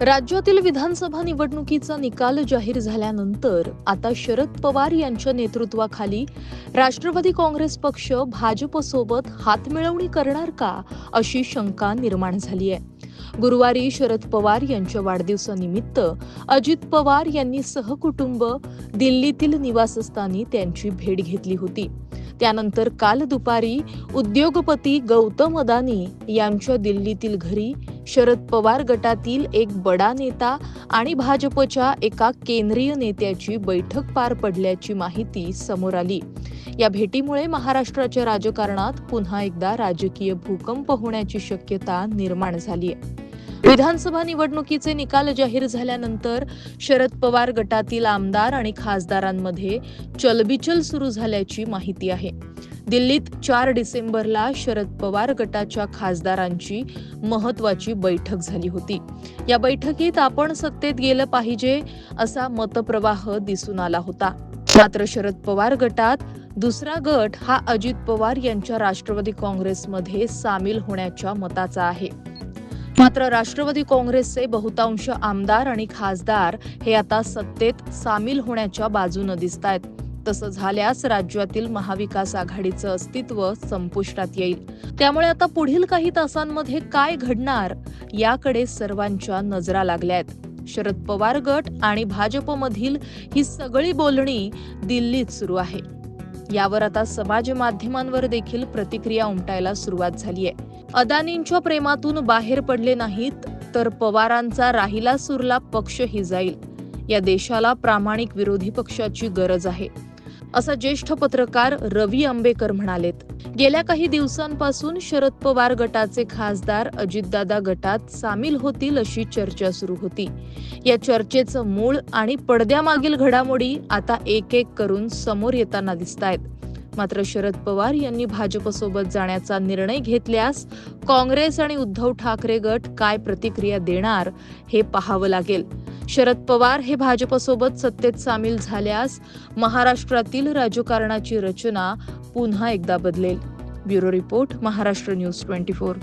राज्यातील विधानसभा निवडणुकीचा निकाल जाहीर झाल्यानंतर आता शरद पवार यांच्या नेतृत्वाखाली राष्ट्रवादी काँग्रेस पक्ष भाजपसोबत हातमिळवणी करणार का अशी शंका निर्माण झाली आहे. गुरुवारी शरद पवार यांच्या वाढदिवसानिमित्त अजित पवार यांनी सहकुटुंब दिल्लीतील निवासस्थानी त्यांची भेट घेतली होती. त्यानंतर काल दुपारी उद्योगपती गौतम अदानी यांच्या दिल्लीतील घरी शरद पवार गटातील एक बडा नेता आणि भाजपच्या एका केंद्रीय नेत्याची बैठक पार पडल्याची माहिती समोर आली. या भेटीमुळे महाराष्ट्राच्या राजकारणात पुन्हा एकदा राजकीय भूकंप होण्याची शक्यता निर्माण झाली आहे विधानसभा निवडणुकीचे निकाल जाहीर झाल्यानंतर शरद पवार गटातील आमदार आणि खासदारांमध्ये चलबिचल सुरू झाल्याची माहिती आहे. दिल्लीत चार डिसेंबरला शरद पवार गटाच्या खासदारांची महत्वाची बैठक झाली होती. या बैठकीत आपण सत्तेत गेलं पाहिजे असा मतप्रवाह दिसून आला होता. मात्र शरद पवार गटात दुसरा गट हा अजित पवार यांच्या राष्ट्रवादी काँग्रेसमध्ये सामील होण्याच्या मताचा आहे. मात्र राष्ट्रवादी काँग्रेसचे बहुतांश आमदार आणि खासदार हे आता सत्तेत सामील होण्याच्या बाजूनं दिसत आहेत तसं झाल्यास राज्यातील महाविकास आघाडीचं अस्तित्व संपुष्टात येईल. त्यामुळे आता पुढील काही तासांमध्ये काय घडणार याकडे सर्वांच्या नजरा लागल्या आहेत शरद पवार गट आणि भाजपमधील ही सगळी बोलणी दिल्लीत सुरू आहे. यावर आता समाज माध्यमांवर देखील प्रतिक्रिया उमटायला सुरुवात झाली आहे अदानींच्या प्रेमातून बाहेर पडले नाहीत तर पवारांचा राहिला सुरला पक्षही जाईल. या देशाला प्रामाणिक विरोधी पक्षाची गरज आहे. असं ज्येष्ठ पत्रकार रवी आंबेकर म्हणालेत. गेल्या काही दिवसांपासून शरद पवार गटाचे खासदार अजितदादा गटात सामील होतील अशी चर्चा सुरू होती. या चर्चेचं मूळ आणि पडद्यामागील घडामोडी आता एक एक करून समोर येताना दिसत आहेत मात्र शरद पवार यांनी भाजपसोबत जाण्याचा निर्णय घेतल्यास काँग्रेस आणि उद्धव ठाकरे गट काय प्रतिक्रिया देणार हे पाहावं लागेल. शरद पवार हे भाजपसोबत सत्तेत सामील झाल्यास महाराष्ट्रातील राजकारणाची रचना पुन्हा एकदा बदलेल. Bureau report Maharashtra news twenty four.